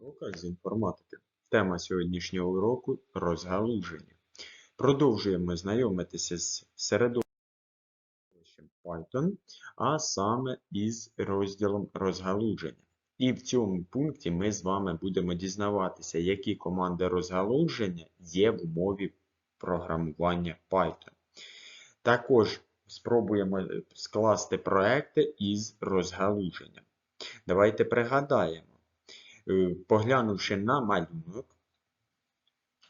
уроках з інформатики. Тема сьогоднішнього уроку розгалуження. Продовжуємо знайомитися з середовищем Python, а саме із розділом розгалуження. І в цьому пункті ми з вами будемо дізнаватися, які команди розгалуження є в умові програмування Python. Також спробуємо скласти проекти із розгалуженням. Давайте пригадаємо. Е, Поглянувши на малюнок,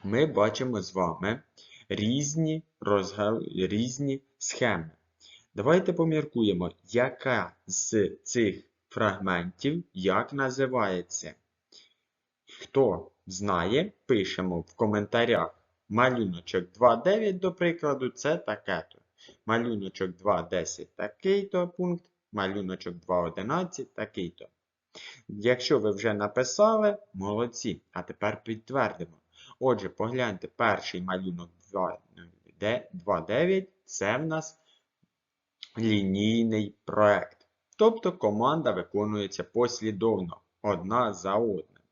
ми бачимо з вами різні, розгал... різні схеми. Давайте поміркуємо, яка з цих фрагментів як називається. Хто знає, пишемо в коментарях. Малюночок 2.9, до прикладу, це таке-то. Малюночок 2.10 такий-то пункт, малюночок 2.11 такий-то. Якщо ви вже написали, молодці. А тепер підтвердимо. Отже, погляньте, перший малюнок 2.9 це в нас лінійний проект. Тобто команда виконується послідовно, одна за одним.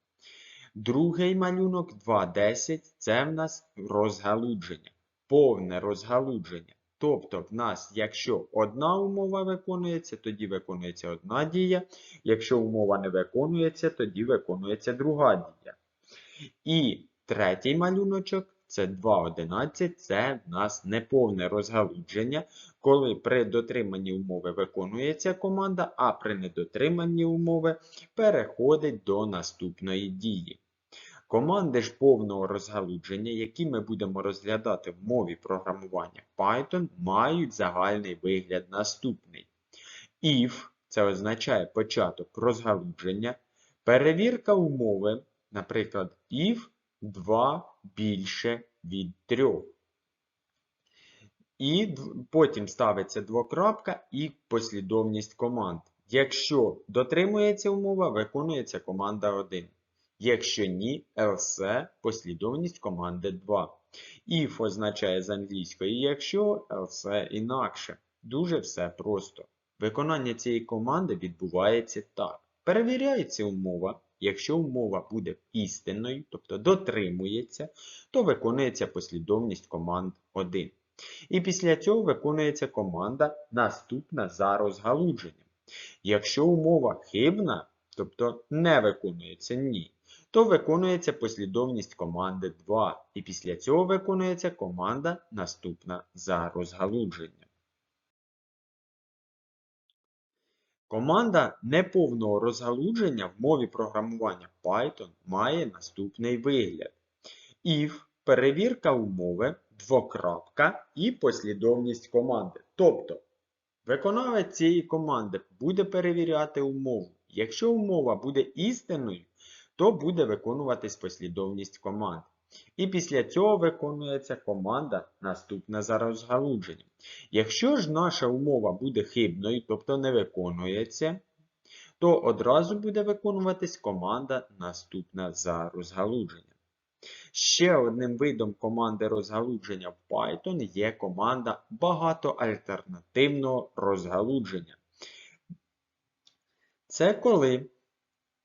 Другий малюнок 2.10 це в нас розгалудження, повне розгалудження. Тобто, в нас, якщо одна умова виконується, тоді виконується одна дія. Якщо умова не виконується, тоді виконується друга дія. І третій малюночок це 2.11, це в нас неповне розгалудження, коли при дотриманні умови виконується команда, а при недотриманні умови переходить до наступної дії. Команди ж повного розгалудження, які ми будемо розглядати в мові програмування Python, мають загальний вигляд наступний. If це означає початок розгалудження, перевірка умови, наприклад, if 2 більше від 3. І потім ставиться двокрапка і послідовність команд. Якщо дотримується умова, виконується команда 1. Якщо ні, else послідовність команди 2. If означає з англійської якщо, else інакше. Дуже все просто. Виконання цієї команди відбувається так. Перевіряється умова. Якщо умова буде істинною, тобто дотримується, то виконується послідовність команд 1. І після цього виконується команда наступна за розгалудженням. Якщо умова хибна, тобто не виконується ні, то виконується послідовність команди 2. І після цього виконується команда наступна за розгалудженням. Команда неповного розгалудження в мові програмування Python має наступний вигляд. If перевірка умови, двокрапка і послідовність команди. Тобто, виконавець цієї команди буде перевіряти умову. Якщо умова буде істинною, то буде виконуватись послідовність команд. І після цього виконується команда наступна за розгалудженням. Якщо ж наша умова буде хибною, тобто не виконується, то одразу буде виконуватись команда наступна за розгалудженням. Ще одним видом команди розгалудження в Python є команда багатоальтернативного розгалудження. Це коли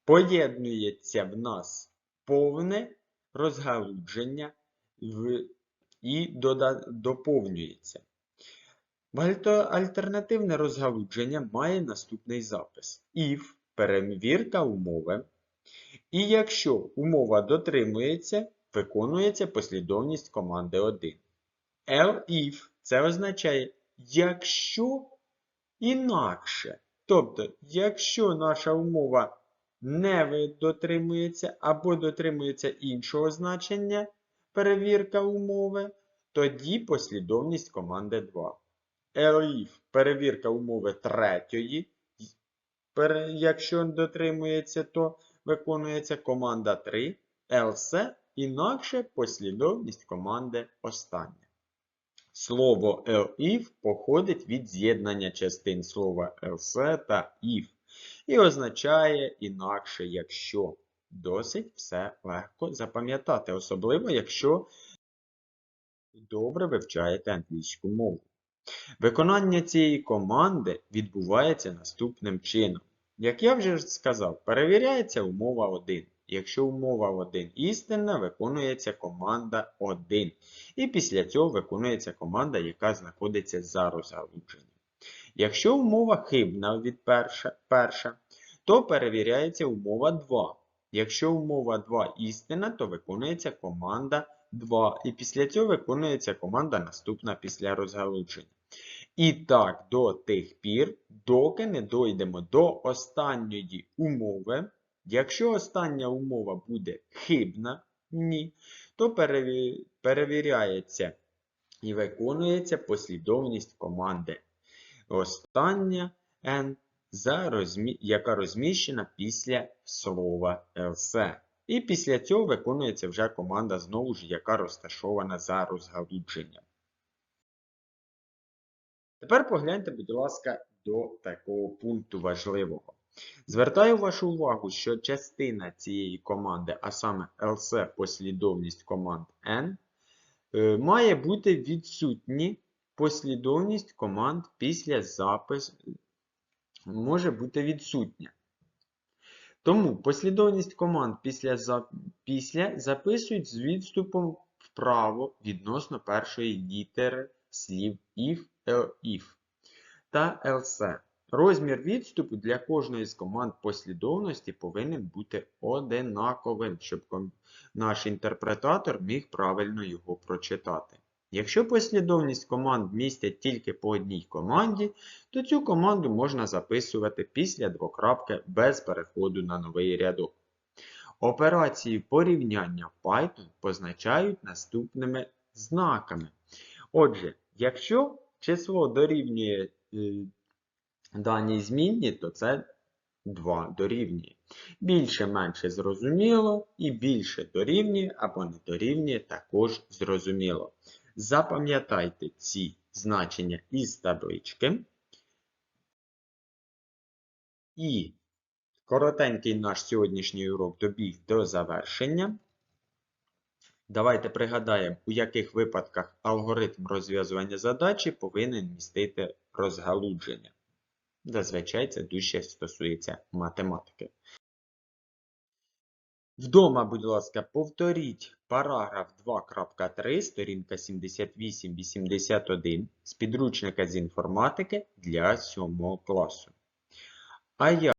поєднується в нас повне розгалудження і доповнюється. Альтернативне розгалудження має наступний запис. If перевірка умови. І якщо умова дотримується, виконується послідовність команди 1. Elif це означає, якщо інакше. Тобто, якщо наша умова не дотримується або дотримується іншого значення перевірка умови, тоді послідовність команди 2. Elif перевірка умови третьої. Якщо дотримується, то виконується команда 3. Else інакше послідовність команди остання. Слово elif походить від з'єднання частин слова else та if і означає інакше, якщо. Досить все легко запам'ятати, особливо, якщо добре вивчаєте англійську мову. Виконання цієї команди відбувається наступним чином. Як я вже сказав, перевіряється умова 1. Якщо умова 1 істинна, виконується команда 1. І після цього виконується команда, яка знаходиться за розгалудженням. Якщо умова хибна від перша, перша, то перевіряється умова 2. Якщо умова 2 істинна, то виконується команда 2. І після цього виконується команда наступна після розгалудження. І так до тих пір, доки не дойдемо до останньої умови. Якщо остання умова буде хибна, ні, то перевіряється і виконується послідовність команди. Остання n, за розмі... яка розміщена після слова else. І після цього виконується вже команда, знову ж, яка розташована за розгалудженням. Тепер погляньте, будь ласка, до такого пункту важливого. Звертаю вашу увагу, що частина цієї команди, а саме else послідовність команд N, е, має бути відсутні послідовність команд після запису може бути відсутня. Тому послідовність команд після, за- після записують з відступом вправо відносно першої літери слів if, if та else. Розмір відступу для кожної з команд послідовності повинен бути одинаковим, щоб наш інтерпретатор міг правильно його прочитати. Якщо послідовність команд містять тільки по одній команді, то цю команду можна записувати після двокрапки без переходу на новий рядок. Операції порівняння в Python позначають наступними знаками. Отже, якщо число дорівнює е, даній змінні, то це 2 дорівнює. Більше менше зрозуміло, і більше дорівнює або не дорівнює також зрозуміло. Запам'ятайте ці значення із таблички. І коротенький наш сьогоднішній урок добіг до завершення. Давайте пригадаємо, у яких випадках алгоритм розв'язування задачі повинен містити розгалудження. Зазвичай це дуже стосується математики. Вдома, будь ласка, повторіть параграф 2.3, сторінка 78-81 з підручника з інформатики для 7 класу. А я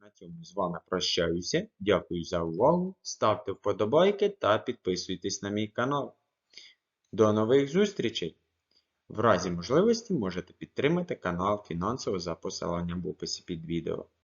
на цьому з вами прощаюся. Дякую за увагу. Ставте вподобайки та підписуйтесь на мій канал. До нових зустрічей! В разі можливості можете підтримати канал фінансово за посиланням в описі під відео.